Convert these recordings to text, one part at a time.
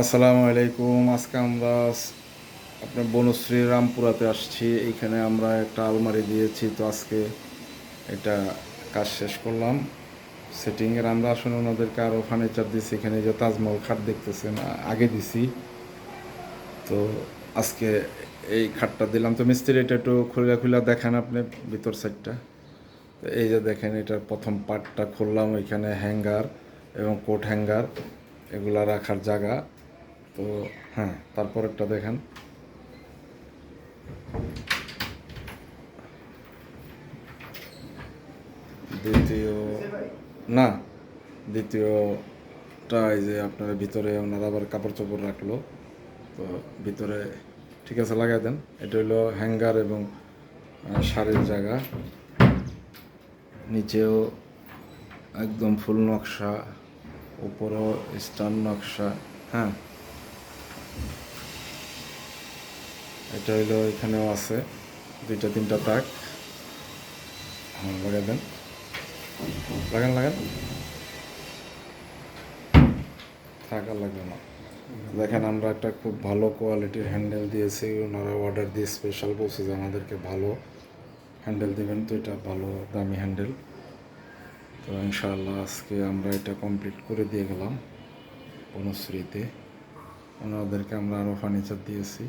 আসসালামু আলাইকুম, আজকে আমরা আপনার বনশ্রী রামপুরাতে আসছি। এইখানে আমরা একটা আলমারি দিয়েছি, তো আজকে এটা কাজ শেষ করলাম। সেটিংয়ের আমরা আসলে ওনাদেরকে আরও ফার্নিচার দিছি, এখানে যে তাজমহল খাট দেখতেছেন আগে দিছি। তো আজকে এই খাটটা দিলাম। তো মিস্ত্রি এটা একটু খুলে খুলে দেখেন আপনি ভিতর সাইডটা তো এই যে দেখেন, এটার প্রথম পার্টটা খুললাম, ওইখানে হ্যাঙ্গার এবং কোট হ্যাঙ্গার, এগুলা রাখার জায়গা। তো হ্যাঁ তারপর একটা দেখেন। দ্বিতীয়, না, দ্বিতীয়টা এই যে আপনার ভিতরে ওনারা আবার কাপড় চোপড় রাখল। তো ভিতরে ঠিক আছে, লাগাই দেন। এটা হলো হ্যাঙ্গার এবং শাড়ির জায়গা। নিচেও একদম ফুল নকশা, উপরেও স্টার নকশা হ্যাঁ। এটা হইল এখানেও আছে। দুইটা, তিনটা তাক। লাগাই দেন। লাগান লাগান। থাকা লাগবে না। দেখেন, আমরা একটা খুব ভালো কোয়ালিটির হ্যান্ডেল দিয়েছি। ওনারা অর্ডার দিয়ে স্পেশাল বলছে যে আমাদেরকে ভালো হ্যান্ডেল দেবেন তো, এটা ভালো দামি হ্যান্ডেল তো ইনশাআল্লাহ আজকে আমরা এটা কমপ্লিট করে দিয়ে গেলাম। বনশ্রীতে ওনাদেরকে আমরা আরও ফার্নিচার দিয়েছি।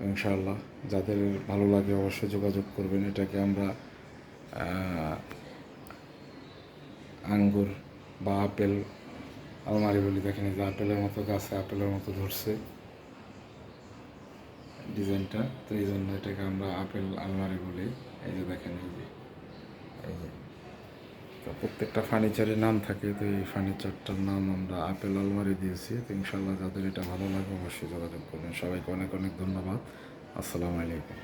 ইনশাআল্লাহ যাদের ভালো লাগে অবশ্যই যোগাযোগ করবেন। এটাকে আমরা আঙ্গুর বা আপেল, আলমারি বলি, দেখেন যে আপেলের মতো গাছে, আপেলের মতো ধরছে ডিজাইনটা। তো এই জন্য এটাকে আমরা আপেল আলমারি বলি। এই যে দেখেন এই যে। তো প্রত্যেকটা ফার্নিচারের নাম থাকে, তো এই ফার্নিচারটার নাম আমরা আপেল আলমারি দিয়েছি, তো ইনশাল্লাহ যাদের এটা ভালো লাগে অবশ্যই যোগাযোগ করবেন। সবাইকে অনেক অনেক ধন্যবাদ। আসসালামু আলাইকুম।